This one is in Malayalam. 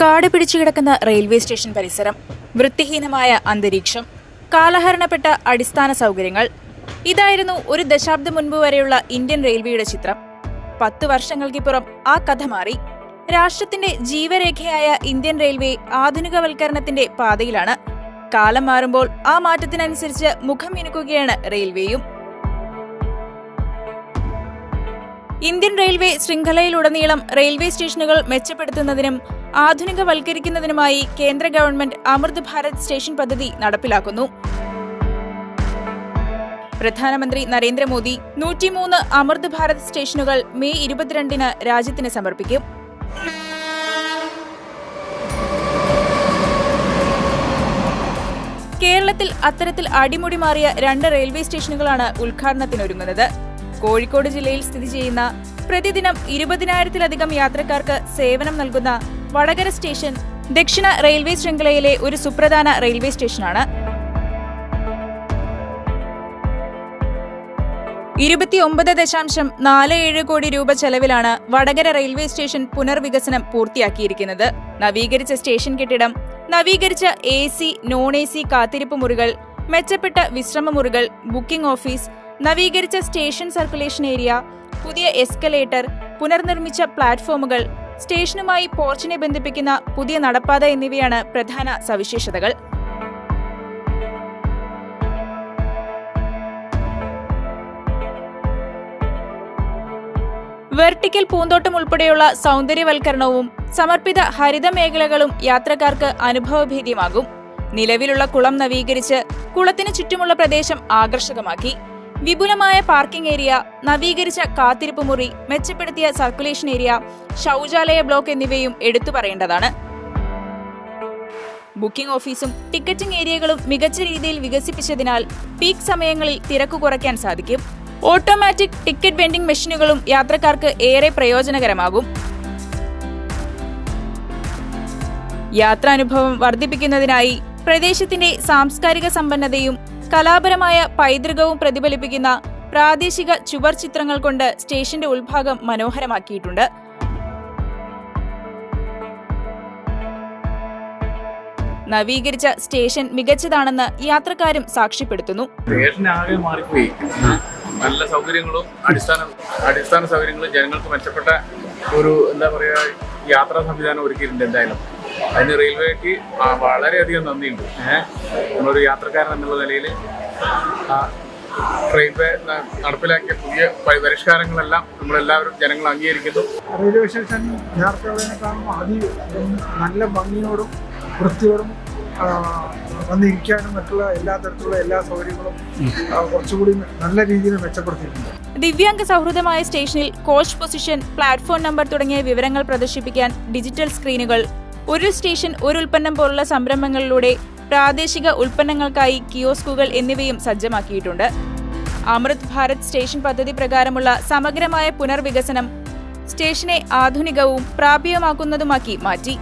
കാട് പിടിച്ചു കിടക്കുന്ന റെയിൽവേ സ്റ്റേഷൻ പരിസരം വൃത്തിഹീനമായ അന്തരീക്ഷം കാലഹരണപ്പെട്ട അടിസ്ഥാന സൗകര്യങ്ങൾ. ഇതായിരുന്നു ഒരു ദശാബ്ദം മുൻപ് വരെയുള്ള ഇന്ത്യൻ റെയിൽവേയുടെ ചിത്രം. പത്ത് വർഷങ്ങൾക്കിപ്പുറം ആ കഥ മാറി. രാഷ്ട്രത്തിന്റെ ജീവരേഖയായ ഇന്ത്യൻ റെയിൽവേ ആധുനികവൽക്കരണത്തിന്റെ പാതയിലാണ്. കാലം മാറുമ്പോൾ ആ മാറ്റത്തിനനുസരിച്ച് മുഖം മിനുക്കുകയാണ് റെയിൽവേയും. ഇന്ത്യൻ റെയിൽവേ ശൃംഖലയിലുടനീളം റെയിൽവേ സ്റ്റേഷനുകൾ മെച്ചപ്പെടുത്തുന്നതിനും ആധുനികവൽക്കരിക്കുന്നതിനുമായി കേന്ദ്ര ഗവൺമെന്റ് അമൃത് ഭാരത് സ്റ്റേഷൻ പദ്ധതി നടപ്പിലാക്കുന്നു. പ്രധാനമന്ത്രി നരേന്ദ്രമോദി നൂറ്റിമൂന്ന് അമൃത് ഭാരത് സ്റ്റേഷനുകൾ മെയ് ഇരുപത്തിരണ്ടിന് രാജ്യത്തിന് സമർപ്പിക്കും. കേരളത്തിൽ അത്തരത്തിൽ അടിമുടി മാറിയ രണ്ട് റെയിൽവേ സ്റ്റേഷനുകളാണ് ഉദ്ഘാടനത്തിനൊരുങ്ങുന്നത്. കോഴിക്കോട് ജില്ലയിൽ സ്ഥിതി ചെയ്യുന്ന പ്രതിദിനം ഇരുപതിനായിരത്തിലധികം യാത്രക്കാർക്ക് സേവനം നൽകുന്ന വടകര സ്റ്റേഷൻ ദക്ഷിണ റെയിൽവേ ശൃംഖലയിലെ ഒരു സുപ്രധാന റെയിൽവേ സ്റ്റേഷനാണ്. ഇരുപത്തിയൊമ്പത് ദശാംശം നാല് ഏഴ് കോടി രൂപ ചെലവിലാണ് വടകര റെയിൽവേ സ്റ്റേഷൻ പുനർവികസനം പൂർത്തിയാക്കിയിരിക്കുന്നത്. നവീകരിച്ച സ്റ്റേഷൻ കെട്ടിടം നവീകരിച്ച A C non A C കാത്തിരിപ്പ് മുറികൾ മെച്ചപ്പെട്ട വിശ്രമ മുറികൾ ബുക്കിംഗ് ഓഫീസ് നവീകരിച്ച സ്റ്റേഷൻ സർക്കുലേഷൻ ഏരിയ പുതിയ എസ്കലേറ്റർ പുനർനിർമ്മിച്ച പ്ലാറ്റ്ഫോമുകൾ സ്റ്റേഷനുമായി പോർച്ചിനെ ബന്ധിപ്പിക്കുന്ന പുതിയ നടപ്പാത എന്നിവയാണ് പ്രധാന സവിശേഷതകൾ. വെർട്ടിക്കൽ പൂന്തോട്ടം ഉൾപ്പെടെയുള്ള സൗന്ദര്യവൽക്കരണവും സമർപ്പിത ഹരിത മേഖലകളും യാത്രക്കാർക്ക് അനുഭവഭേദ്യമാകും. നിലവിലുള്ള കുളം നവീകരിച്ച് കുളത്തിന് ചുറ്റുമുള്ള പ്രദേശം ആകർഷകമാക്കി. വിപുലമായ പാർക്കിംഗ് ഏരിയ നവീകരിച്ച കാത്തിരിപ്പ് മുറി മെച്ചപ്പെടുത്തിയ സർക്കുലേഷൻ ഏരിയ ശൗചാലയ ബ്ലോക്ക് എന്നിവയും എടുത്തു പറയേണ്ടതാണ്. ബുക്കിംഗ് ഓഫീസും ടിക്കറ്റിംഗ് ഏരിയകളും മികച്ച രീതിയിൽ വികസിപ്പിച്ചതിനാൽ പീക്ക് സമയങ്ങളിൽ തിരക്ക് കുറയ്ക്കാൻ സാധിക്കും. ഓട്ടോമാറ്റിക് ടിക്കറ്റ് വെൻഡിംഗ് മെഷീനുകളും യാത്രക്കാർക്ക് ഏറെ പ്രയോജനകരമാകും. യാത്രാനുഭവം വർദ്ധിപ്പിക്കുന്നതിനായി പ്രദേശത്തിന്റെ സാംസ്കാരിക സമ്പന്നതയും കലാപരമായ പൈതൃകവും പ്രതിഫലിപ്പിക്കുന്ന പ്രാദേശിക ചുവർ ചിത്രങ്ങൾ കൊണ്ട് സ്റ്റേഷന്റെ ഉൾഭാഗം മനോഹരമാക്കിയിട്ടുണ്ട്. നവീകരിച്ച സ്റ്റേഷൻ മികച്ചതാണെന്ന് യാത്രക്കാരും സാക്ഷ്യപ്പെടുത്തുന്നു. നല്ല സൗകര്യങ്ങളും അടിസ്ഥാന അടിസ്ഥാന സൗകര്യങ്ങളും ജനങ്ങൾക്ക് മെച്ചപ്പെട്ട ഒരു എന്താ പറയുക യാത്രാ സംവിധാനം ഒരുക്കിയിട്ടുണ്ട് എന്തായാലും. അതിന് റെയിൽവേക്ക് വളരെയധികം നന്ദിയുണ്ട്. ഏഹ് നമ്മളൊരു യാത്രക്കാരൻ എന്നുള്ള നിലയിൽ റെയിൽവേ നടപ്പിലാക്കിയ പുതിയ പരി- പരിഷ്കാരങ്ങളെല്ലാം നമ്മളെല്ലാവരും ജനങ്ങൾ അംഗീകരിക്കുന്നു. റെയിൽവേ സ്റ്റേഷൻ നേരത്തെയുള്ളതിനേക്കാളും അതി നല്ല ഭംഗിയോടും വൃത്തിയോടും വന്നിരിക്കാനും മറ്റുള്ള എല്ലാ തരത്തിലുള്ള എല്ലാ സൗകര്യങ്ങളും കുറച്ചുകൂടി നല്ല രീതിയിൽ മെച്ചപ്പെടുത്തിയിട്ടുണ്ട്. ദിവ്യാംഗ സൗഹൃദമായ സ്റ്റേഷനിൽ കോച്ച് പൊസിഷൻ പ്ലാറ്റ്ഫോം നമ്പർ തുടങ്ങിയ വിവരങ്ങൾ പ്രദർശിപ്പിക്കാൻ ഡിജിറ്റൽ സ്ക്രീനുകൾ ഒരു സ്റ്റേഷൻ ഒരു ഉൽപ്പന്നം പോലുള്ള സംരംഭങ്ങളിലൂടെ പ്രാദേശിക ഉൽപ്പന്നങ്ങൾക്കായി കിയോസ്കുകൾ എന്നിവയും സജ്ജമാക്കിയിട്ടുണ്ട്. അമൃത് ഭാരത് സ്റ്റേഷൻ പദ്ധതി പ്രകാരമുള്ള സമഗ്രമായ പുനർവികസനം സ്റ്റേഷനെ ആധുനികവും പ്രാപ്യമാക്കുന്നതുമാക്കി മാറ്റി.